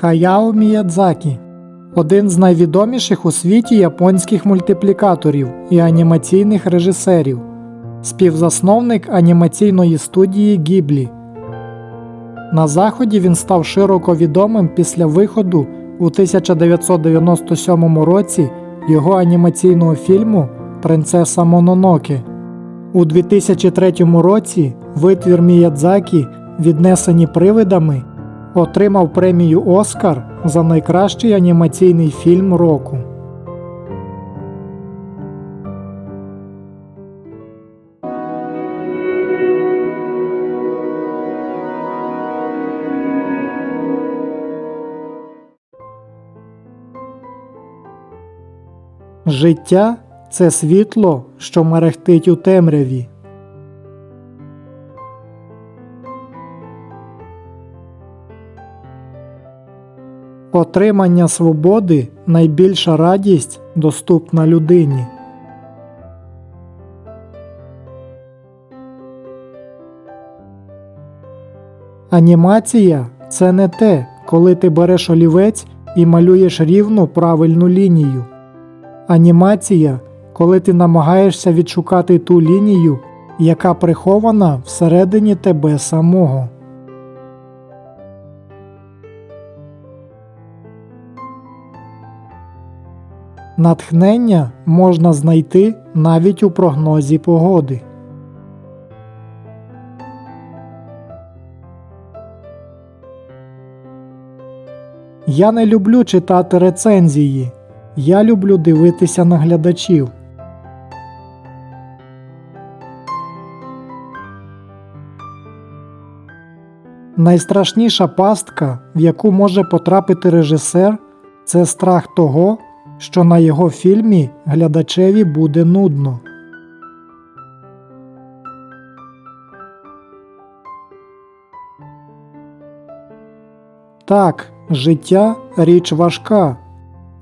Хаяо Міядзакі один з найвідоміших у світі японських мультиплікаторів і анімаційних режисерів, співзасновник анімаційної студії Гіблі. На Заході він став широко відомим після виходу у 1997 році його анімаційного фільму Принцеса Мононоке. У 2003 році витвір Міядзакі, віднесені привидами, отримав премію Оскар за найкращий анімаційний фільм року. Життя це світло, що мерехтить у темряві. Отримання свободи найбільша радість, доступна людині. Анімація це не те, коли ти береш олівець і малюєш рівну правильну лінію. Анімація, коли ти намагаєшся відшукати ту лінію, яка прихована всередині тебе самого. Натхнення можна знайти навіть у прогнозі погоди. Я не люблю читати рецензії. Я люблю дивитися на глядачів. Найстрашніша пастка, в яку може потрапити режисер, це страх того, що на його фільмі глядачеві буде нудно. Так, життя річ важка,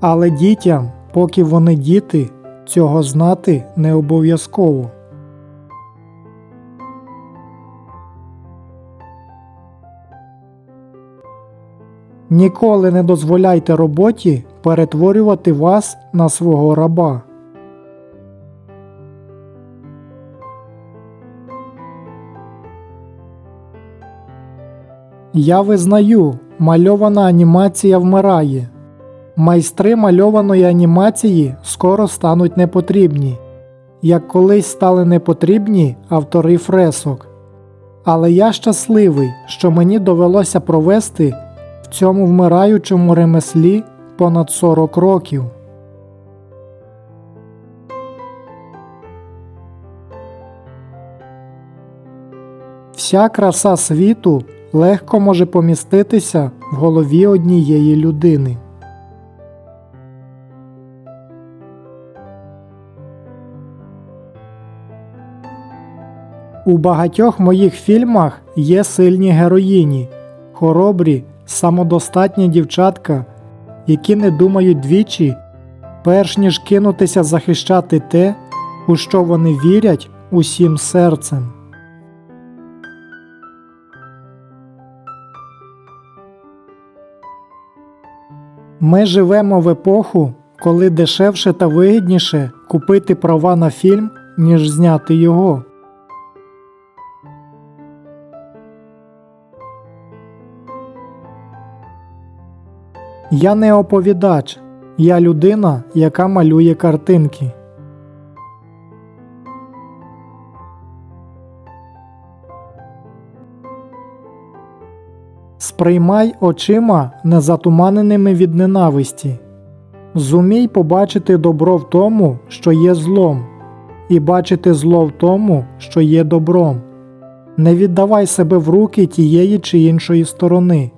але дітям, поки вони діти, цього знати не обов'язково. Ніколи не дозволяйте роботі перетворювати вас на свого раба. Я визнаю, мальована анімація вмирає. Майстри мальованої анімації скоро стануть непотрібні, як колись стали непотрібні автори фресок. Але я щасливий, що мені довелося провести цьому вмираючому ремеслі понад 40 років. Вся краса світу легко може поміститися в голові однієї людини. У багатьох моїх фільмах є сильні героїні, хоробрі, самодостатні дівчатка, які не думають двічі, перш ніж кинутися захищати те, у що вони вірять усім серцем. Ми живемо в епоху, коли дешевше та вигідніше купити права на фільм, ніж зняти його. Я не оповідач, я людина, яка малює картинки. Сприймай очима, не затуманеними від ненависті. Зумій побачити добро в тому, що є злом, і бачити зло в тому, що є добром. Не віддавай себе в руки тієї чи іншої сторони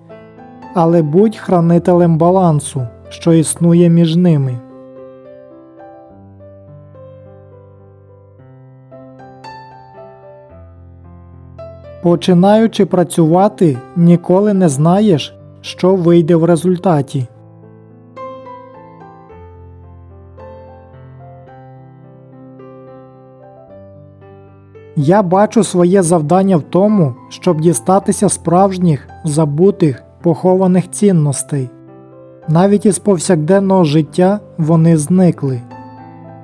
але будь хранителем балансу, що існує між ними. Починаючи працювати, ніколи не знаєш, що вийде в результаті. Я бачу своє завдання в тому, щоб дістатися справжніх, забутих похованих цінностей. Навіть із повсякденного життя вони зникли.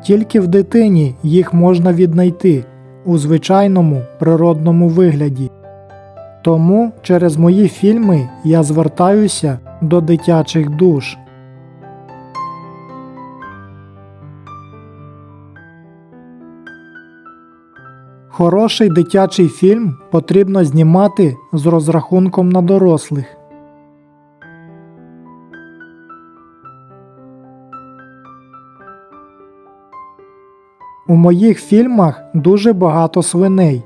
Тільки в дитині їх можна віднайти у звичайному природному вигляді. Тому через мої фільми я звертаюся до дитячих душ. Хороший дитячий фільм потрібно знімати з розрахунком на дорослих. У моїх фільмах дуже багато свиней.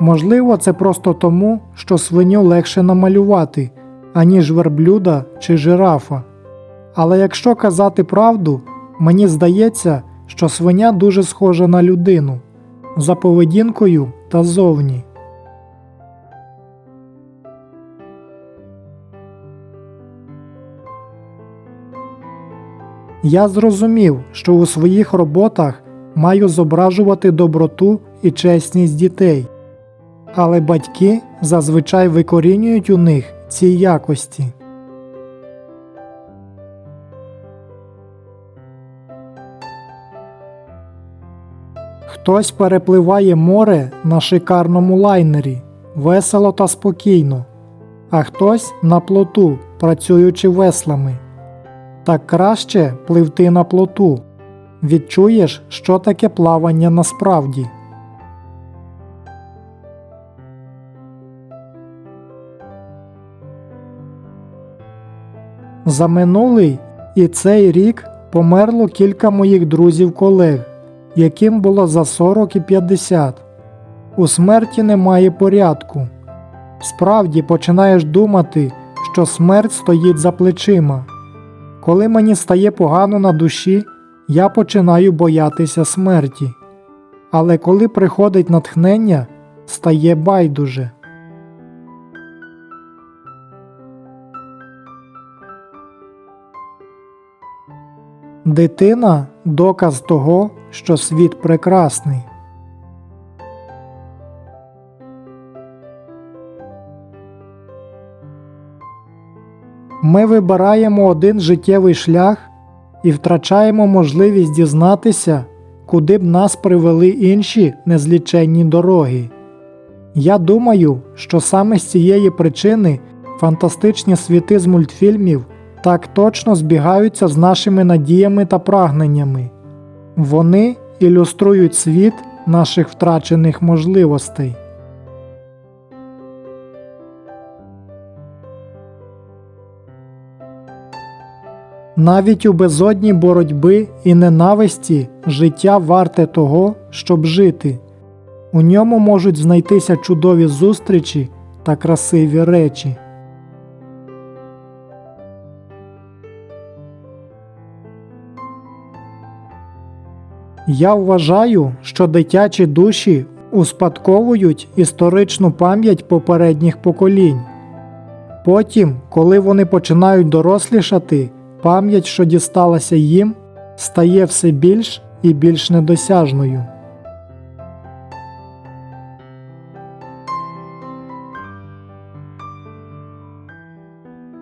Можливо, це просто тому, що свиню легше намалювати, аніж верблюда чи жирафа. Але якщо казати правду, мені здається, що свиня дуже схожа на людину за поведінкою та зовні. Я зрозумів, що у своїх роботах маю зображувати доброту і чесність дітей, але батьки зазвичай викорінюють у них ці якості. Хтось перепливає море на шикарному лайнері, весело та спокійно, а хтось на плоту, працюючи веслами. Так краще пливти на плоту. Відчуєш, що таке плавання насправді. За минулий і цей рік померло кілька моїх друзів-колег, яким було за 40 і 50. У смерті немає порядку. Справді починаєш думати, що смерть стоїть за плечима. Коли мені стає погано на душі, я починаю боятися смерті. Але коли приходить натхнення, стає байдуже. Дитина доказ того, що світ прекрасний. Ми вибираємо один життєвий шлях і втрачаємо можливість дізнатися, куди б нас привели інші незліченні дороги. Я думаю, що саме з цієї причини фантастичні світи з мультфільмів так точно збігаються з нашими надіями та прагненнями. Вони ілюструють світ наших втрачених можливостей. Навіть у безодні боротьби і ненависті життя варте того, щоб жити. У ньому можуть знайтися чудові зустрічі та красиві речі. Я вважаю, що дитячі душі успадковують історичну пам'ять попередніх поколінь. Потім, коли вони починають дорослішати, пам'ять, що дісталася їм, стає все більш і більш недосяжною.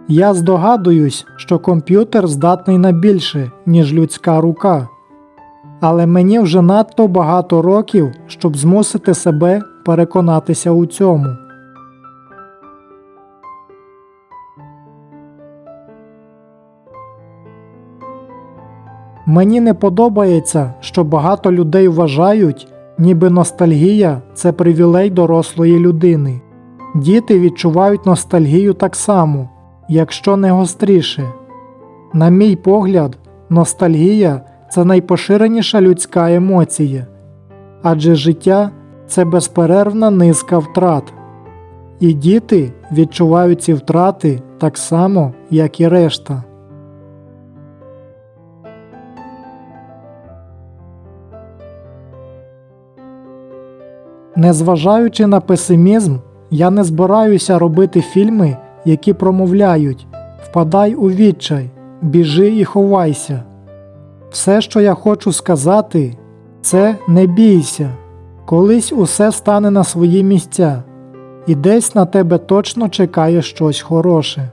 Я здогадуюсь, що комп'ютер здатний на більше, ніж людська рука. Але мені вже надто багато років, щоб змусити себе переконатися у цьому. Мені не подобається, що багато людей вважають, ніби ностальгія це привілей дорослої людини. Діти відчувають ностальгію так само, якщо не гостріше. На мій погляд, ностальгія це найпоширеніша людська емоція, адже життя це безперервна низка втрат. І діти відчувають ці втрати так само, як і решта. Незважаючи на песимізм, я не збираюся робити фільми, які промовляють Впадай у відчай, біжи і ховайся. Все, що я хочу сказати, це не бійся, колись усе стане на свої місця, і десь на тебе точно чекає щось хороше.